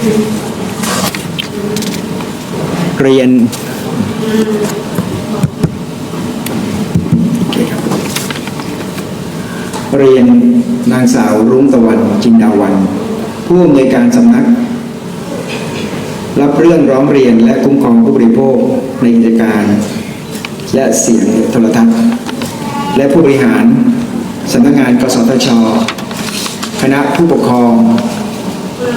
เรียนเคครับเรียนนางสาวรุ้งตะวันจินดาวัน ผู้อำนวยการสำนัก รับเรื่องร้องเรียนและคุ้มครองผู้บริโภคในกิจการ และเสียงโทรทัศน์ และผู้บริหารสำนักงานกสทช คณะผู้ปกครอง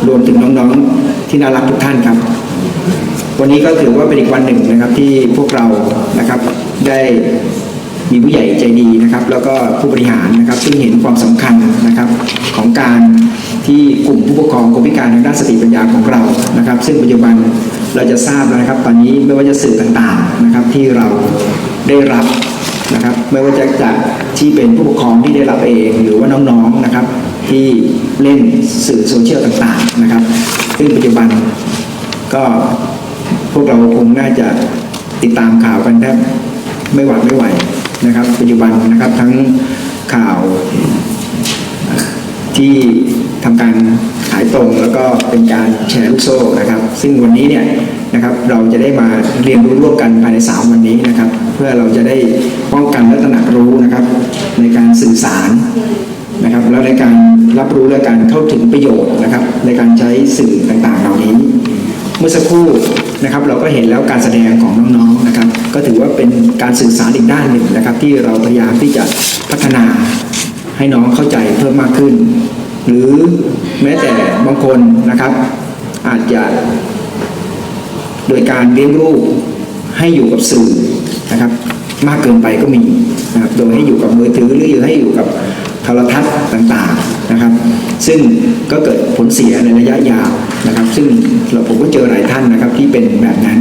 รวมถึงน้องๆที่น่ารักทุกท่านครับ วันนี้ก็ถือว่าเป็นอีกวันหนึ่งนะครับที่พวกเรานะครับได้มีผู้ใหญ่ใจดีนะครับ แล้วก็ผู้บริหารนะครับซึ่งเห็นความสำคัญนะครับของการที่กลุ่มผู้ปกครองคนพิการทางด้านสติปัญญาของเรานะครับ ซึ่งปัจจุบันเราจะทราบแล้วนะครับ ตอนนี้ไม่ว่าจะสื่อต่างๆนะครับที่เราได้รับนะครับ ไม่ว่าจะจากที่เป็นผู้ปกครองที่ได้รับเอง หรือว่าน้องๆนะครับ ที่เล่นสื่อโซเชียลต่างๆนะครับ ซึ่งปัจจุบันก็พวกเราคงน่าจะติดตามข่าวกันแทบไม่หวาดไม่ไหวนะครับ ปัจจุบันนะครับทั้งข่าวที่ทำการขายตรงแล้วก็เป็นการแชร์ลูกโซ่นะครับ ซึ่งวันนี้เนี่ยนะครับเราจะได้มาเรียนรู้ร่วมกันภายใน 3 วันนี้นะครับ เพื่อเราจะได้ป้องกันและตระหนักรู้นะครับ ในการสื่อสาร นะครับ แล้วในการรับรู้และการเข้าถึงประโยชน์นะครับ ในการใช้สื่อต่างๆ เหล่านี้ เมื่อสักครู่นะครับ เราก็เห็นแล้วการแสดงของน้องๆนะครับ ก็ถือว่าเป็นการสื่อสารอีกด้านหนึ่งนะครับ ที่เราพยายามที่จะพัฒนาให้น้องเข้าใจเพิ่มมากขึ้น หรือแม้แต่บางคนนะครับ อาจจะโดยการเลี้ยงลูกให้อยู่กับสื่อนะครับ มากเกินไปก็มีนะครับโดยให้อยู่กับมือถือหรืออยู่ให้อยู่กับ โทรทัศน์ต่างๆนะครับ ซึ่งก็เกิดผลเสียในระยะยาวนะครับ ซึ่งเราผมก็เจอหลายท่านนะครับที่เป็นแบบนั้น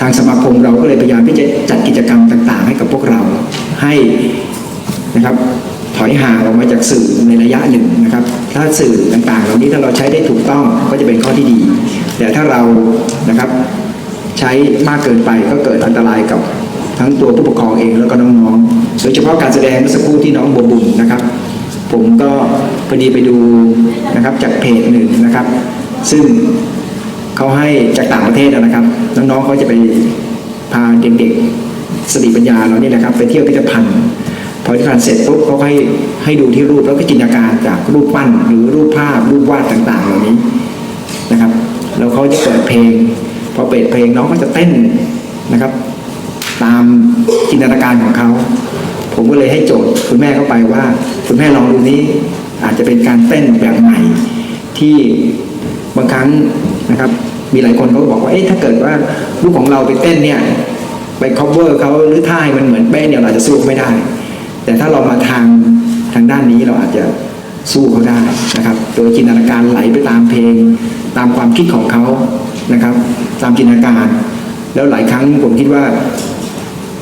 ทางสมาคมเราก็เลยพยายามที่จะจัดกิจกรรมต่าง ๆ ให้กับพวกเราให้นะครับถอยห่างออกมาจากสื่อในระยะหนึ่งนะครับ ถ้าสื่อต่างๆ เหล่านี้ถ้าเราใช้ได้ถูกต้องก็จะเป็นข้อที่ดี แต่ถ้าเรานะครับใช้มากเกินไปก็เกิดอันตรายกับทั้งตัวผู้ปกครองเองแล้วก็น้องๆ โดยเฉพาะการแสดงเมื่อสักครู่ที่น้องบัวบุญนะครับ ผมก็พอดีไปดูนะครับจากเพจหนึ่งนะครับ ซึ่งเขาให้จากต่างประเทศนะครับ น้องๆเขาจะไปพาเด็กๆสติปัญญาเราเนี่ยนะครับ ไปเที่ยวพิพิธภัณฑ์พอพิพิธภัณฑ์เสร็จปุ๊บเขาให้ให้ดูที่รูปแล้วก็จินตนาการจากรูปปั้นหรือรูปภาพรูปวาดต่างๆ เหล่านี้นะครับแล้วเขาจะเปิดเพลง พอเปิดเพลงน้องก็จะเต้นนะครับ ตามจินตนาการของเขา ผมก็เลยให้โจทย์คุณแม่เข้าไปว่า คุณแม่ลองดูนี้อาจจะเป็นการเต้นแบบใหม่ที่บางครั้งนะครับ มีหลายคนเขาบอกว่าเอ๊ะถ้าเกิดว่าลูกของเราไปเต้นเนี่ยไป cover เขาหรือท่ายมันเหมือนเป๊ะเนี่ยเราจะสู้ไม่ได้ แต่ถ้าเรามาทางทางด้านนี้เราอาจจะสู้เขาได้นะครับ โดยจินตนาการไหลไปตามเพลง ตามความคิดของเขานะครับ ตามจินตนาการ แล้วหลายครั้งผมคิดว่า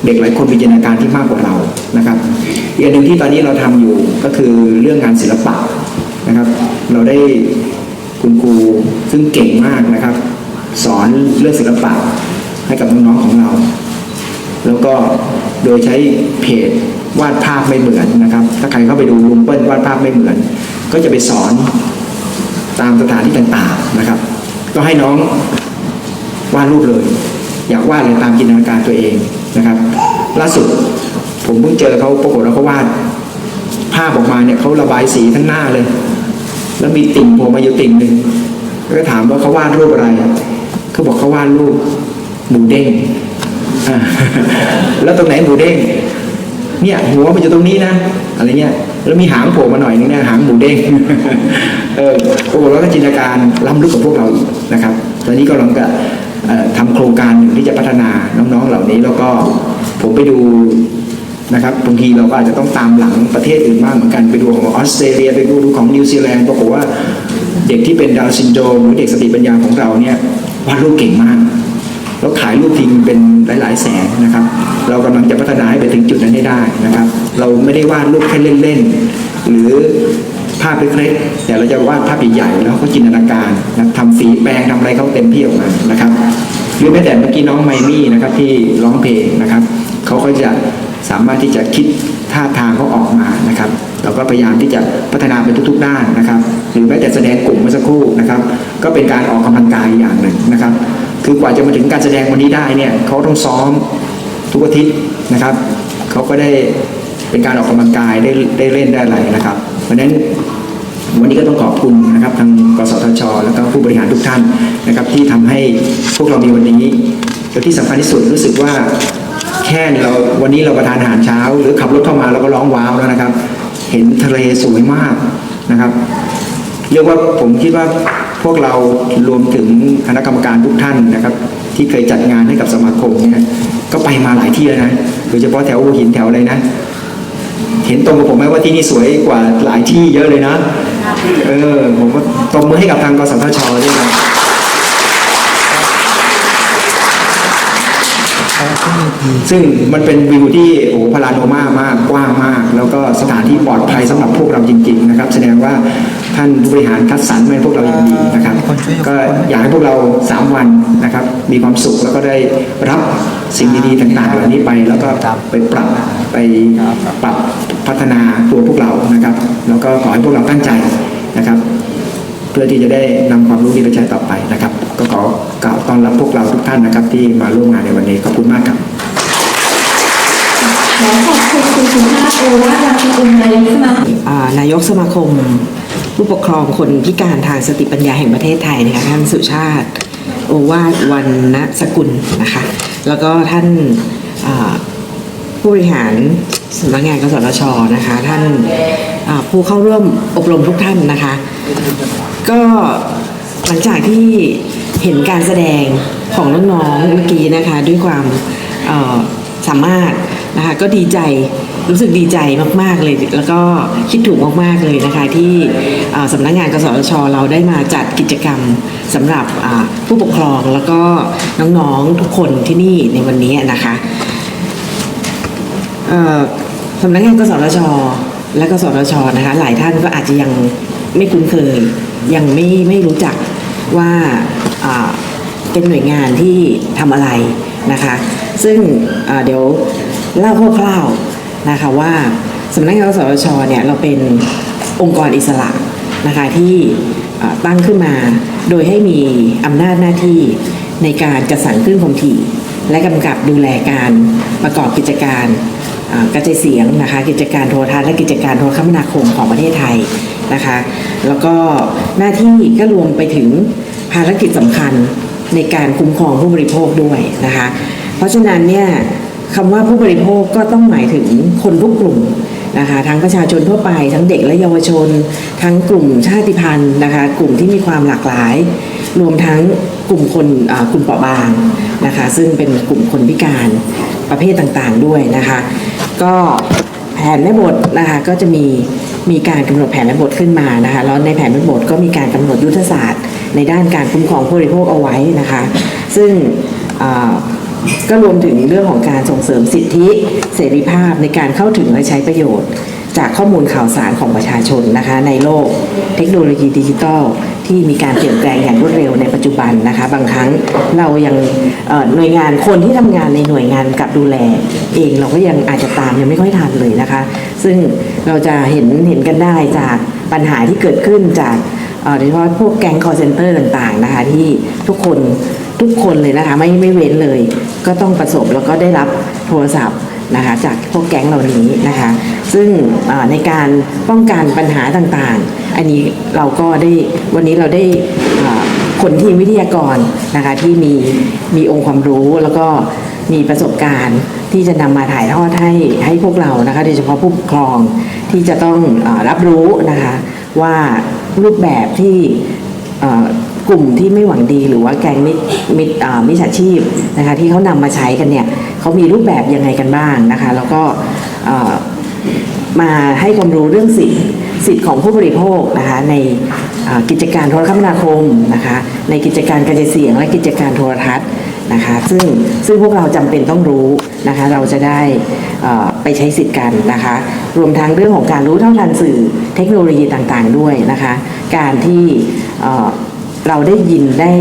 เด็กหลายคนมีจินตนาการที่มากกว่าเรานะครับอีกอันหนึ่งที่ตอนนี้เราทำอยู่ก็คือเรื่องงานศิลปะนะครับ เราได้คุณครูซึ่งเก่งมากนะครับ สอนเรื่องศิลปะให้กับน้องๆของเรา แล้วก็โดยใช้เพจวาดภาพไม่เหมือนนะครับ ถ้าใครเข้าไปดูลุงเปิ้ลวาดภาพไม่เหมือน ก็จะไปสอนตามสถานที่ต่างๆนะครับ ก็ให้น้องวาดรูปเลย อยากวาดอะไรตามจินตนาการตัวเองนะครับล่าสุดผมเพิ่งเจอเขาปรากฏว่าเขาวาดภาพออกมาเนี่ยเขาระบายสีทั้งหน้าเลย แล้วมีติ่งโผล่มาอยู่ติ่งหนึ่งก็ถามว่าเขาวาดรูปอะไรเขาบอกเขาวาดรูปหมูเด้งแล้วตรงไหนหมูเด้งเนี่ยหัวมันอยู่ตรงนี้นะอะไรเงี้ยแล้วมีหางโผล่มาหน่อยนึงเนี่ยหางหมูเด้งเออปรากฏว่าก็จินตนาการล้ำลึกกว่าพวกเราอีกนะครับ ตอนนี้ก็ลังจะ ทำโครงการหนึ่งที่จะพัฒนาน้องๆเหล่านี้แล้วก็ผมไปดูนะครับบางทีเราก็อาจจะต้องตามหลังประเทศอื่นบ้างเหมือนกันไปดูของออสเตรเลียไปดูของนิวซีแลนด์ปรากฏว่าเด็กที่เป็นดาวซินโดรมหรือเด็กสติปัญญาของเราเนี่ยวาดรูปเก่งมากแล้วขายรูปทิ้งเป็นหลาย ๆ แสนนะครับ เรากำลังจะพัฒนาให้ไปถึงจุดนั้นให้ได้นะครับ เราไม่ได้วาดรูปแค่เล่น ๆ หรือาพเล็กๆแต่เราจะวาดภาพใหญ่ๆแล้วเขาจินตนาการนะทำฝีแปรงทำอะไรเขาเต็มที่ออกมานะครับหรือแม้แต่เมื่อกี้น้องไมมี่นะครับที่ร้องเพลงนะครับเขาก็จะสามารถที่จะคิดท่าทางเขาออกมานะครับ เราก็พยายามที่จะพัฒนาไปทุกๆด้านนะครับ หรือแม้แต่แสดงกลุ่มเมื่อสักครู่นะครับ ก็เป็นการออกกำลังกายอย่างหนึ่งนะครับ คือกว่าจะมาถึงการแสดงวันนี้ได้เนี่ยเขาต้องซ้อมทุกอาทิตย์นะครับเขาก็ได้เป็นการออกกำลังกายได้ได้เล่นได้อะไรนะครับ เพราะฉะนั้นวันนี้ก็ต้องขอบคุณนะครับทางกสทช แล้วก็ผู้บริหารทุกท่านนะครับที่ทำให้พวกเรามีวันนี้และที่สำคัญที่สุดรู้สึกว่าแค่เราวันนี้เราประทานอาหารเช้า หรือขับรถเข้ามาเราก็ร้องว้าวแล้วนะครับ เห็นทะเลสวยมากนะครับ เรียกว่าผมคิดว่าพวกเรารวมถึงคณะกรรมการทุกท่านนะครับ ที่เคยจัดงานให้กับสมาคมเนี่ยก็ไปมาหลายที่แล้วนะโดยเฉพาะแถวหัวหินแถวอะไรนะ เห็นตรงกับผมไหมว่าที่นี่สวยกว่าหลายที่เยอะเลยนะ เออ ผมก็ตบมือให้กับทางกสทชด้วยนะ ซึ่งมันเป็นวิวที่โอ้โหพาราโนมามากกว้างมาก แล้วก็สถานที่ปลอดภัยสำหรับพวกเราจริง ๆ นะครับ แสดงว่าท่านผู้บริหารคัดสรรมาให้พวกเราอย่างดีนะครับ ก็อยากให้พวกเรา 3 วันนะครับ มีความสุขแล้วก็ได้รับสิ่งดีๆต่างๆเหล่านี้ไป แล้วก็ไปปรับไปปรับพัฒนาตัวพวกเรานะครับ แล้วก็ขอให้พวกเราตั้งใจนะครับ เพื่อที่จะได้นำความรู้นี้ไปใช้ต่อไปนะครับ็ขอกล่าวต้อนรับพวกเราทุกท่านนะครับ ที่มาร่วมงานในวันนี้ขอบคุณมากครับขอขอบคุณคุณสุภาพโอวาทราชกุลนายกสมาคมนายกสมาคม ผู้ปกครองคนพิการทางสติปัญญาแห่งประเทศไทยนะคะท่านสุชาติ โอวาทวันณสกุลนะคะ แล้วก็ท่านผู้บริหารสำนักงานกสทชนะคะ ท่านผู้เข้าร่วมอบรมทุกท่านนะคะ ก็หลังจากที่ เห็นการแสดงของน้องๆเมื่อกี้นะคะด้วยความสามารถนะคะก็ดีใจรู้สึกดีใจมาก ๆ เลย แล้วก็คิดถูกมาก ๆ เลยนะคะ ที่สำนักงานกสทช เราได้มาจัดกิจกรรมสำหรับผู้ปกครองแล้วก็น้องๆทุกคนที่นี่ในวันนี้นะคะสำนักงานกสทช และกสทชนะคะ หลายท่านก็อาจจะยังไม่คุ้นเคย ยังไม่ไม่รู้จักว่า เป็นหน่วยงานที่ทำอะไรนะคะ ซึ่งเดี๋ยวเล่าคร่าวๆนะคะว่าสำนักงานสทชเนี่ยเราเป็นองค์กรอิสระนะคะที่ตั้งขึ้นมา โดยให้มีอำนาจหน้าที่ในการจัดสรรคลื่นความถี่ และกำกับดูแลการประกอบกิจการกระจายเสียงนะคะกิจการโทรทัศน์และกิจการโทรคมนาคมของประเทศไทยนะคะ แล้วก็หน้าที่ก็รวมไปถึง ภารกิจสำคัญในการคุ้มครองผู้บริโภคด้วยนะคะ เพราะฉะนั้นเนี่ยคำว่าผู้บริโภคก็ต้องหมายถึงคนทุกกลุ่มนะคะทั้งประชาชนทั่วไป ทั้งเด็กและเยาวชน ทั้งกลุ่มชาติพันธุ์นะคะ กลุ่มที่มีความหลากหลาย รวมทั้งกลุ่มคนกลุ่มเปราะบางนะคะ ซึ่งเป็นกลุ่มคนพิการประเภทต่างๆด้วยนะคะ ก็แผนแม่บทนะคะก็จะมีมีการกำหนดแผนแม่บทขึ้นมานะคะแล้วในแผนแม่บทก็มีการกำหนดยุทธศาสตร์ ในด้านการคุ้มครองผู้บริโภคเอาไว้นะคะ ซึ่งก็รวมถึงเรื่องของการส่งเสริมสิทธิเสรีภาพในการเข้าถึงและใช้ประโยชน์ จากข้อมูลข่าวสารของประชาชนนะคะในโลกเทคโนโลยีดิจิทัลที่มีการเปลี่ยนแปลงอย่างรวดเร็วในปัจจุบันนะคะ บางครั้งเรายังหน่วยงานคนที่ทำงานในหน่วยงานกับดูแล เองเราก็ยังอาจจะตามยังไม่ค่อยทันเลยนะคะ ซึ่งเราจะเห็นเห็นกันได้จากปัญหาที่เกิดขึ้นจาก โดยเฉพาะพวกแก๊งคอร์เซนเตอร์ต่างๆนะคะที่ทุกคนทุกคนเลยนะคะไม่ไม่เว้นเลย ก็ต้องประสบแล้วก็ได้รับโทรศัพท์นะคะจากพวกแก๊งเหล่านี้นะคะ ซึ่งในการป้องกันปัญหาต่างๆ อันนี้เราก็ได้วันนี้เราได้เอ่อคนทีมวิทยากรนะคะที่มีมีองค์ความรู้แล้วก็มีประสบการณ์ที่จะนำมาถ่ายทอดให้ให้พวกเรานะคะโดยเฉพาะผู้ปกครองที่จะต้องอรับรู้นะคะว่า รูปแบบที่กลุ่มที่ไม่หวังดีหรือว่าแก๊งมิจมิจอ่ามิจฉาชีพนะคะที่เขานำมาใช้กันเนี่ยเขามีรูปแบบยังไงกันบ้างนะคะ แล้วก็มาให้ความรู้เรื่องสิทธิสิทธิของผู้บริโภคนะคะในกิจการโทรคมนาคมนะคะในกิจการกระจายเสียงและกิจการโทรทัศน์ นะคะ ซึ่งซึ่งพวกเราจำเป็นต้องรู้นะคะ เราจะได้ไปใช้สิทธิ์กันนะคะ รวมทั้งเรื่องของการรู้เท่าทันสื่อเทคโนโลยีต่างๆด้วยนะคะ การที่เอ่อเราได้ยินได้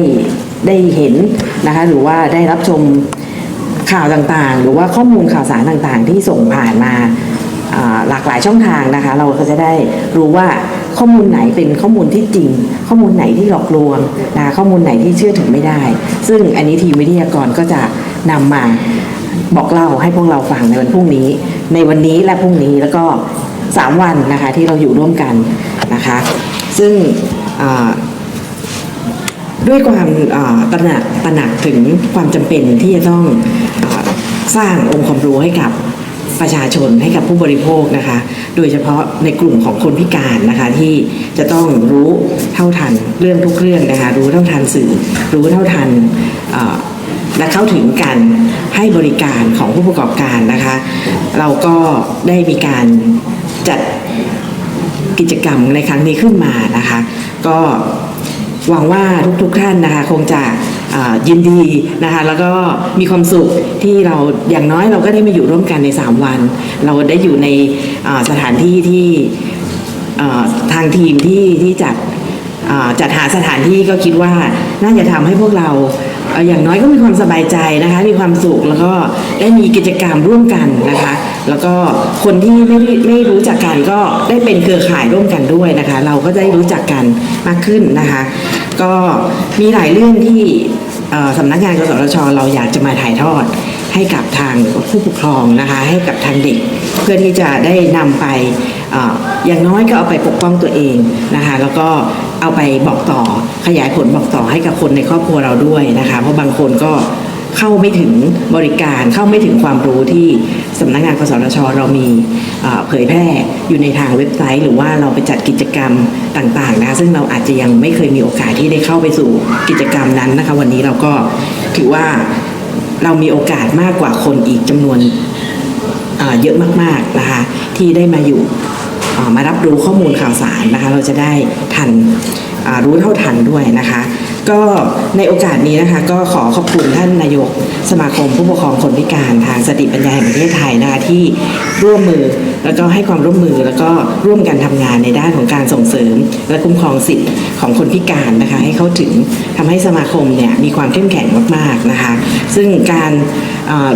ได้เห็นนะคะ หรือว่าได้รับชมข่าวต่างๆ หรือว่าข้อมูลข่าวสารต่างๆ ที่ส่งผ่านมาอ่าหลากหลายช่องทางนะคะ เราก็จะได้รู้ว่า ข้อมูลไหนเป็นข้อมูลที่จริง ข้อมูลไหนที่หลอกลวงนะข้อมูลไหนที่เชื่อถือไม่ได้ ซึ่งอันนี้ทีมวิทยากรก็จะนำมาบอกเล่าให้พวกเราฟังในวันพรุ่งนี้ ในวันนี้และพรุ่งนี้แล้วก็ 3 วันนะคะที่เราอยู่ร่วมกันนะคะ ซึ่งด้วยความตระหนักตระหนักถึงความจำเป็นที่จะต้องอสร้างองค์ความรู้ให้กับ ประชาชนให้กับผู้บริโภคนะคะ โดยเฉพาะในกลุ่มของคนพิการนะคะที่จะต้องรู้เท่าทันเรื่องทุกเรื่องนะคะรู้เท่าทันสื่อ รู้เท่าทันและเข้าถึงการให้บริการของผู้ประกอบการนะคะ เราก็ได้มีการจัดกิจกรรมในครั้งนี้ขึ้นมานะคะ ก็หวังว่าทุกๆท่านนะคะ คงจะ ยินดีนะคะแล้วก็มีความสุขที่เราอย่างน้อยเราก็ได้มาอยู่ร่วมกันใน 3 วัน เราได้อยู่ในสถานที่ที่ทางทีมที่ที่จัดจัดหาสถานที่ก็คิดว่าน่าจะทำให้พวกเราอย่างน้อยก็มีความสบายใจนะคะ มีความสุขแล้วก็ได้มีกิจกรรมร่วมกันนะคะ แล้วก็คนที่ไม่ได้ไม่รู้จักกันก็ได้เป็นเครือข่ายร่วมกันด้วยนะคะ เราก็ได้รู้จักกันมากขึ้นนะคะ ก็มีหลายเรื่องที่สำนักงานกสทชเราอยากจะมาถ่ายทอดให้กับทางผู้ปกครองนะคะ ให้กับทางเด็ก เพื่อที่จะได้นำไปอย่างน้อยก็เอาไปปกป้องตัวเองนะคะ แล้วก็เอาไปบอกต่อขยายผลบอกต่อให้กับคนในครอบครัวเราด้วยนะคะ เพราะบางคนก็ เข้าไม่ถึงบริการเข้าไม่ถึงความรู้ที่สำนักงานกสทชเรามีเผยแพร่อยู่ในทางเว็บไซต์ หรือว่าเราไปจัดกิจกรรมต่างๆนะซึ่งเราอาจจะยังไม่เคยมีโอกาสที่ได้เข้าไปสู่กิจกรรมนั้นนะคะ วันนี้เราก็ถือว่าเรามีโอกาสมากกว่าคนอีกจำนวนเยอะมากๆนะคะที่ได้มาอยู่มารับรู้ข้อมูลข่าวสารนะคะ เราจะได้ทันรู้เท่าทันด้วยนะคะ ก็ในโอกาสนี้นะคะ ก็ขอขอบคุณท่านนายกสมาคมผู้ปกครองคนพิการทางสติปัญญาแห่งประเทศไทยนะคะที่ร่วมมือแล้วก็ให้ความร่วมมือแล้วก็ร่วมกันทำงานในด้านของการส่งเสริม และคุ้มครองสิทธิ์ของคนพิการนะคะ ให้เข้าถึงทำให้สมาคมเนี่ยมีความเข้มแข็งมากๆนะคะ ซึ่งการ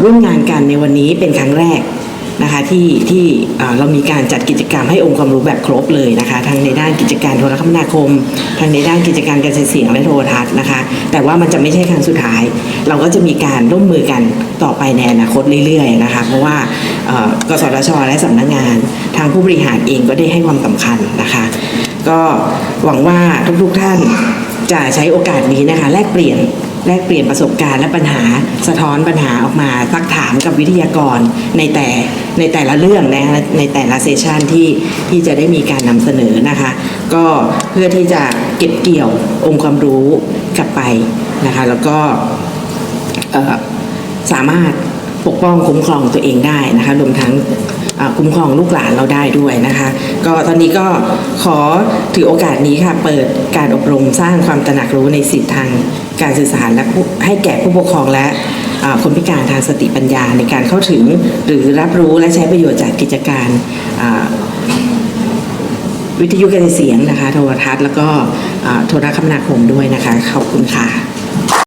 ร่วมงานกันในวันนี้เป็นครั้งแรก นะคะที่ที่เรามีการจัดกิจกรรมให้องค์ความรู้แบบครบเลยนะคะทั้งในด้านกิจการโทรคมนาคมทั้งในด้านกิจการการเสียงและโทรทัศน์นะคะ แต่ว่ามันจะไม่ใช่ครั้งสุดท้าย เราก็จะมีการร่วมมือกันต่อไปในอนาคตเรื่อยๆนะคะเพราะว่ากสทช และสำนักงาน ทางผู้บริหารเองก็ได้ให้ความสำคัญนะคะ ก็หวังว่าทุกๆท่านจะใช้โอกาสนี้นะคะ แลกเปลี่ยน แลกเปลี่ยนประสบการณ์และปัญหาสะท้อนปัญหาออกมาซักถามกับวิทยากรในแต่ในแต่ละเรื่องนะคะในแต่ละเซสชันที่ที่จะได้มีการนำเสนอนะคะ ก็เพื่อที่จะเก็บเกี่ยวองค์ความรู้กลับไปนะคะ แล้วก็สามารถปกป้องคุ้มครองตัวเองได้นะคะรวมทั้ง คุ้มครองลูกหลานเราได้ด้วยนะคะ ก็ตอนนี้ก็ขอถือโอกาสนี้ค่ะ เปิดการอบรมสร้างความตระหนักรู้ในสิทธิทางการสื่อสารและให้แก่ผู้ปกครองและคนพิการทางสติปัญญาในการเข้าถึงหรือรับรู้และใช้ประโยชน์จากกิจการวิทยุกระจายเสียงนะคะ โทรทัศน์แล้วก็โทรคมนาคมด้วยนะคะ ขอบคุณค่ะ